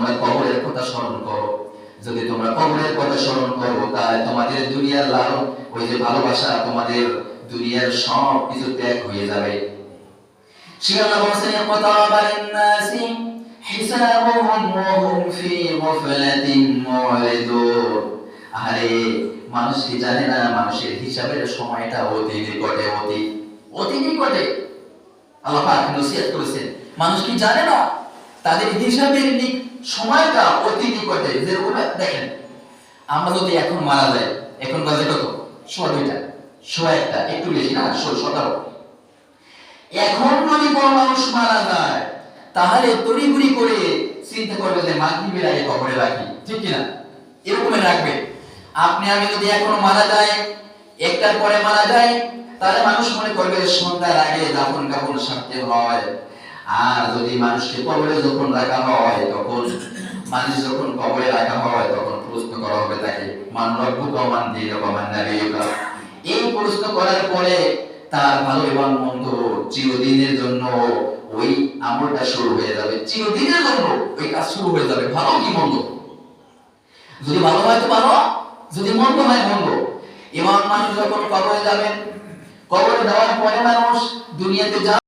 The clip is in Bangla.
তোমরা কবরের কথা স্মরণ করো। যদি তোমরা কবরের কথা স্মরণ করো, তাহলে তোমাদের দুনিয়ার লালন ওই যে ভালোবাসা, তোমাদের দুনিয়ার সব কিছু ত্যাগ হয়ে যাবে। আরে, মানুষ কি জানে না, মানুষের হিসাবের সময়টা অতি নিকটে, অতি অতি নিকটে। আল্লাহ পাক নসিহত করেছেন। মানুষ কি জানে না? তাদের হিসাবের নিক সময়টা অতি নিকটে। যেরকম দেখেন, আমরা যদি এখন মারা যাই, এখন বাজে কত? সোয়া দুইটা। সোয়া একটা, একটু বেশি না? ষোলো, সতেরো। এখন যদি কোনো মানুষ মারা যায়, তাহলে তড়িঘড়ি করে চিন্তা করবে যে, মাগরিবের আগে কবরে রাখি। ঠিক কিনা? এরকমই রাখবে। আপনি আমি যদি এখন মারা যাই একটার পরে মারা যায়, তাহলে মানুষ মনে করবে সন্ধ্যার আগে দাফন কাপড় সারতে হয়। আর যদি মানুষকে কবরে যখন রাখা হয়, তখন মানুষ যখন কবরে রাখা হয়, তখন প্রশ্ন করা হবে তাকে, মান রব্বুকা মান দীনুকা মান নাবিয়ুকা? এই প্রশ্ন করার পরে তার ভালো এবং মন্দ চিরদিনের জন্য ওই আমলটা শুরু হয়ে যাবে। চিরদিনের জন্য ওই কাজ শুরু হয়ে যাবে। ভালো কি মন্দ? যদি ভালো হয় তো ভালো, যদি মন্দ হয় মন্দ। এবং মানুষ যখন কবরে যাবেন, কবরে যাওয়ার পরে মানুষ দুনিয়াতে যা